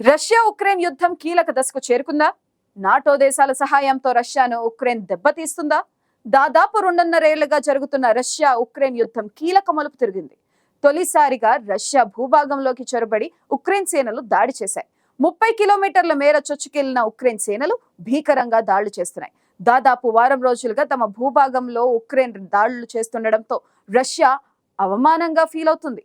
Russia Ukraine యుద్ధం కీలక దశకు చేరుకుందా? నాటో దేశాల సహాయంతో రష్యాను ఉక్రెయిన్ దెబ్బతీస్తుందా? దాదాపు రెండున్నరేళ్ళుగా జరుగుతున్న రష్యా ఉక్రెయిన్ యుద్ధం కీలక మలుపు తిరిగింది. తొలిసారిగా రష్యా భూభాగంలోకి చొరబడి ఉక్రెయిన్ సేనలు దాడి చేశాయి. ముప్పై కిలోమీటర్ల మేర చొచ్చుకెళ్ళిన ఉక్రెయిన్ సేనలు భీకరంగా దాడులు చేస్తున్నాయి. దాదాపు వారం రోజులుగా తమ భూభాగంలో ఉక్రెయిన్ దాడులు చేస్తుండటంతో రష్యా అవమానంగా ఫీల్ అవుతుంది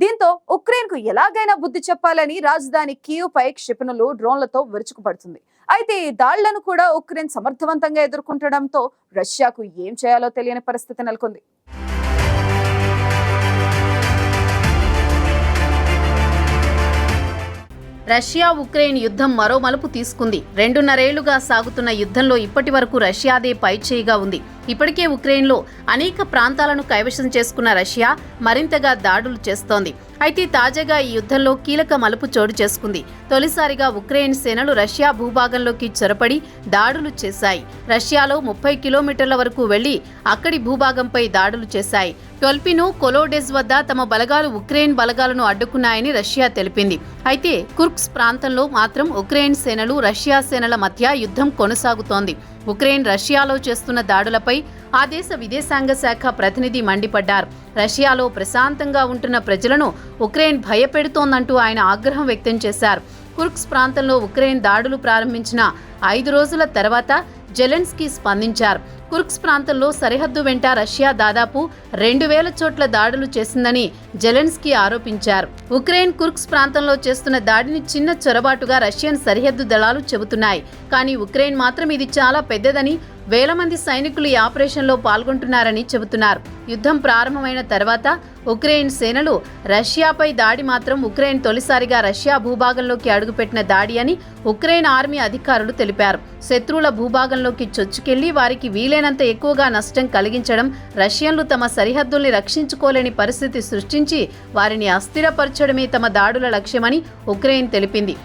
దీంతో ఉక్రెయిన్కు ఎలాగైనా బుద్ధి చెప్పాలని రాజధాని కియూ పై క్షిపణులు డ్రోన్లతో విరుచుకుపడుతుంది. అయితే ఈ దాళ్ళను కూడా ఉక్రెయిన్ సమర్థవంతంగా ఎదుర్కొంటడంతో రష్యాకు ఏం చేయాలో తెలియని పరిస్థితి నెలకొంది. రష్యా ఉక్రెయిన్ యుద్ధం మరో మలుపు తీసుకుంది. రెండున్నరేళ్ళుగా సాగుతున్న యుద్ధంలో ఇప్పటి వరకు రష్యాదే పైచేయిగా ఉంది. ఇప్పటికే ఉక్రెయిన్లో అనేక ప్రాంతాలను కైవశం చేసుకున్న రష్యా మరింతగా దాడులు చేస్తోంది. అయితే తాజాగా ఈ యుద్ధంలో కీలక మలుపు చోటు చేసుకుంది. తొలిసారిగా ఉక్రెయిన్ సేనలు రష్యా భూభాగంలోకి చొరపడి దాడులు చేశాయి. రష్యాలో ముప్పై కిలోమీటర్ల వరకు వెళ్ళి అక్కడి భూభాగంపై దాడులు చేశాయి. టొల్పిను కొలోడెస్ వద్ద తమ బలగాలు ఉక్రెయిన్ బలగాలను అడ్డుకున్నాయని రష్యా తెలిపింది. అయితే కుర్క్స్ ప్రాంతంలో మాత్రం ఉక్రెయిన్ సేనలు రష్యా సేనల మధ్య యుద్ధం కొనసాగుతోంది. ఉక్రెయిన్ రష్యాలో చేస్తున్న దాడులపై ఆ దేశ విదేశాంగ శాఖ ప్రతినిధి మండిపడ్డారు. రష్యాలో ప్రశాంతంగా ఉంటున్న ప్రజలను ఉక్రెయిన్ భయపెడుతోందంటూ ఆయన ఆగ్రహం వ్యక్తం చేశారు. కుర్క్స్ ప్రాంతంలో ఉక్రెయిన్ దాడులు ప్రారంభించిన ఐదు రోజుల తర్వాత జెలెన్స్కీ స్పందించారు. కుర్క్స్ ప్రాంతంలో సరిహద్దు వెంట రష్యా దాదాపు రెండు వేల చోట్ల దాడులు చేసిందని జెలెన్స్కీ ఆరోపించారు. ఉక్రెయిన్ కుర్క్స్ ప్రాంతంలో చేస్తున్న దాడిని చిన్న చొరబాటుగా రష్యన్ సరిహద్దు దళాలు చెబుతున్నాయి. కానీ ఉక్రెయిన్ మాత్రం ఇది చాలా పెద్దదని వేల మంది సైనికులు ఈ ఆపరేషన్లో పాల్గొంటున్నారని చెబుతున్నారు. యుద్ధం ప్రారంభమైన తర్వాత ఉక్రెయిన్ సేనలు రష్యాపై దాడి మాత్రం ఉక్రెయిన్ తొలిసారిగా రష్యా భూభాగంలోకి అడుగుపెట్టిన దాడి అని ఉక్రెయిన్ ఆర్మీ అధికారులు తెలిపారు. శత్రువుల భూభాగంలోకి చొచ్చుకెళ్ళి వారికి వీలైనంత ఎక్కువగా నష్టం కలిగించడం రష్యన్లు తమ సరిహద్దుల్ని రక్షించుకోలేని పరిస్థితి సృష్టించి వారిని అస్థిరపరచడమే తమ దాడుల లక్ష్యమని ఉక్రెయిన్ తెలిపింది.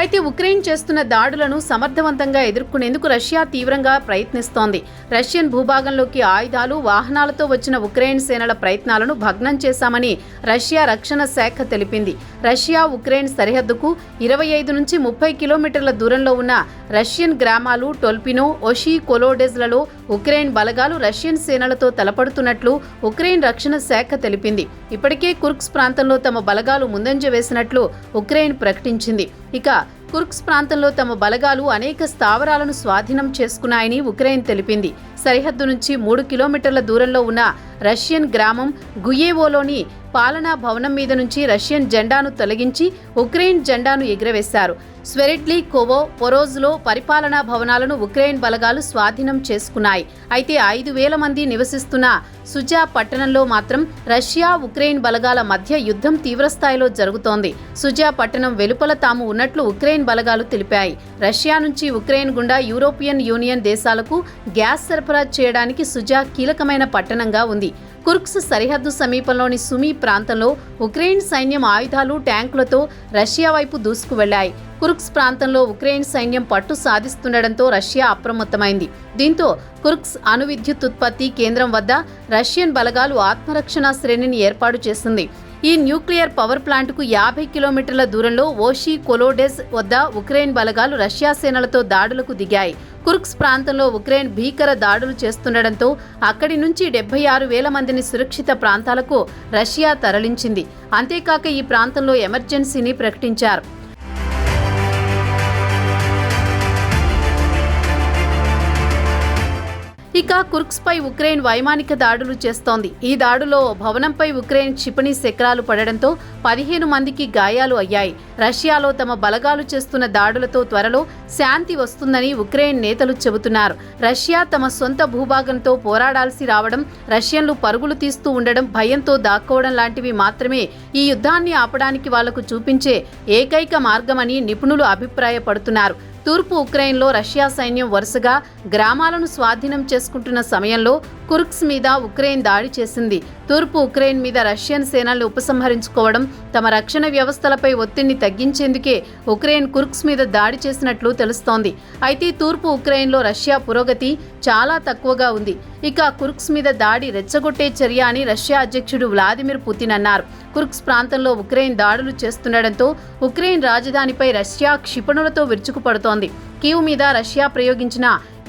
అయితే ఉక్రెయిన్ చేస్తున్న దాడులను సమర్థవంతంగా ఎదుర్కొనేందుకు రష్యా తీవ్రంగా ప్రయత్నిస్తోంది. రష్యన్ భూభాగంలోకి ఆయుధాలు వాహనాలతో వచ్చిన ఉక్రెయిన్ సేనల ప్రయత్నాలను భగ్నం చేశామని రష్యా రక్షణ శాఖ తెలిపింది. రష్యా ఉక్రెయిన్ సరిహద్దుకు ఇరవై ఐదు నుంచి ముప్పై కిలోమీటర్ల దూరంలో ఉన్న రష్యన్ గ్రామాలు టొల్పినో ఒషీ కొలోడెజ్లలో ఉక్రెయిన్ బలగాలు రష్యన్ సేనలతో తలపడుతున్నట్లు ఉక్రెయిన్ రక్షణ శాఖ తెలిపింది. ఇప్పటికే కుర్క్స్ ప్రాంతంలో తమ బలగాలు ముందంజ వేసినట్లు ఉక్రెయిన్ ప్రకటించింది. ఇక కుర్క్స్ ప్రాంతంలో తమ బలగాలు అనేక స్థావరాలను స్వాధీనం చేసుకున్నాయని ఉక్రెయిన్ తెలిపింది. సరిహద్దు నుంచి మూడు కిలోమీటర్ల దూరంలో ఉన్న రష్యన్ గ్రామం గుయేవోలోని పాలనా భవనం మీద నుంచి రష్యన్ జెండాను తొలగించి ఉక్రెయిన్ జెండాను ఎగురవేశారు. స్వెరిడ్లీ కోవో పొరోజ్లో పరిపాలనా భవనాలను ఉక్రెయిన్ బలగాలు స్వాధీనం చేసుకున్నాయి. అయితే ఐదు వేల మంది నివసిస్తున్న సుజా పట్టణంలో మాత్రం రష్యా ఉక్రెయిన్ బలగాల మధ్య యుద్ధం తీవ్రస్థాయిలో జరుగుతోంది. సుజా పట్టణం వెలుపల తాము ఉన్నట్లు ఉక్రెయిన్ బలగాలు తెలిపాయి. రష్యా నుంచి ఉక్రెయిన్ గుండా యూరోపియన్ యూనియన్ దేశాలకు గ్యాస్ సరఫరా చేయడానికి సుజా కీలకమైన పట్టణంగా ఉంది. కుర్క్స్ సరిహద్దు సమీపంలోని సుమీ ప్రాంతంలో ఉక్రెయిన్ సైన్యం ఆయుధాలు ట్యాంకులతో రష్యా వైపు దూసుకు వెళ్ళాయి కుర్క్స్ ప్రాంతంలో ఉక్రెయిన్ సైన్యం పట్టు సాధిస్తుండటంతో రష్యా అప్రమత్తమైంది. దీంతో కుర్క్స్ అణు విద్యుత్ ఉత్పత్తి కేంద్రం వద్ద రష్యన్ బలగాలు ఆత్మరక్షణ శ్రేణిని ఏర్పాటు చేసింది. ఈ న్యూక్లియర్ పవర్ ప్లాంట్కు యాభై కిలోమీటర్ల దూరంలో ఓషి కొలోడెస్ వద్ద ఉక్రెయిన్ బలగాలు రష్యా సేనలతో దాడులకు దిగాయి. కుర్క్స్ ప్రాంతంలో ఉక్రెయిన్ భీకర దాడులు చేస్తుండటంతో అక్కడి నుంచి డెబ్బై ఆరు వేల మందిని సురక్షిత ప్రాంతాలకు రష్యా తరలించింది. అంతేకాక ఈ ప్రాంతంలో ఎమర్జెన్సీని ప్రకటించారు. ఇక కుర్క్స్పై ఉక్రెయిన్ వైమానిక దాడులు చేస్తోంది. ఈ దాడులో భవనంపై ఉక్రెయిన్ క్షిపణి శక్రాలు పడడంతో పదిహేను మందికి గాయాలు అయ్యాయి. రష్యాలో తమ బలగాలు చేస్తున్న దాడులతో త్వరలో శాంతి వస్తుందని ఉక్రెయిన్ నేతలు చెబుతున్నారు. రష్యా తమ సొంత భూభాగంతో పోరాడాల్సి రావడం రష్యన్లు పరుగులు తీస్తూ ఉండడం భయంతో దాక్కోవడం లాంటివి మాత్రమే ఈ యుద్ధాన్ని ఆపడానికి వాళ్ళకు చూపించే ఏకైక మార్గమని నిపుణులు అభిప్రాయపడుతున్నారు. తూర్పు ఉక్రెయిన్లో రష్యా సైన్యం వరుసగా గ్రామాలను స్వాధీనం చేసుకుంటున్న సమయంలో కుర్క్స్ మీద ఉక్రెయిన్ దాడి చేసింది. తూర్పు ఉక్రెయిన్ మీద రష్యన్ సేనలు ఉపసంహరించుకోవడం తమ రక్షణ వ్యవస్థలపై ఒత్తిడిని తగ్గించేందుకే ఉక్రెయిన్ కుర్క్స్ మీద దాడి చేసినట్లు తెలుస్తోంది. అయితే తూర్పు ఉక్రెయిన్లో రష్యా పురోగతి చాలా తక్కువగా ఉంది. ఇక కుర్క్స్ మీద దాడి రెచ్చగొట్టే చర్య అని రష్యా అధ్యక్షుడు వ్లాదిమిర్ పుతిన్ అన్నారు. కుర్క్స్ ప్రాంతంలో ఉక్రెయిన్ దాడులు చేస్తుండటంతో ఉక్రెయిన్ రాజధానిపై రష్యా క్షిపణులతో విరుచుకుపడుతోంది. కీవ్ మీద రష్యా ప్రయోగించిన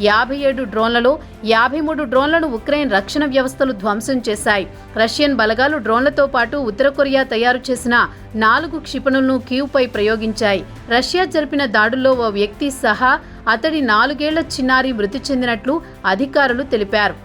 యాభై ఏడు డ్రోన్లలో యాభై మూడు డ్రోన్లను ఉక్రెయిన్ రక్షణ వ్యవస్థలు ధ్వంసం చేశాయి. రష్యన్ బలగాలు డ్రోన్లతో పాటు ఉత్తర కొరియా తయారు చేసిన నాలుగు క్షిపణులను కీవ్పై ప్రయోగించాయి. రష్యా జరిపిన దాడుల్లో ఓ వ్యక్తి సహా అతడి నాలుగేళ్ళ చిన్నారి మృతి చెందినట్లు అధికారులు తెలిపారు.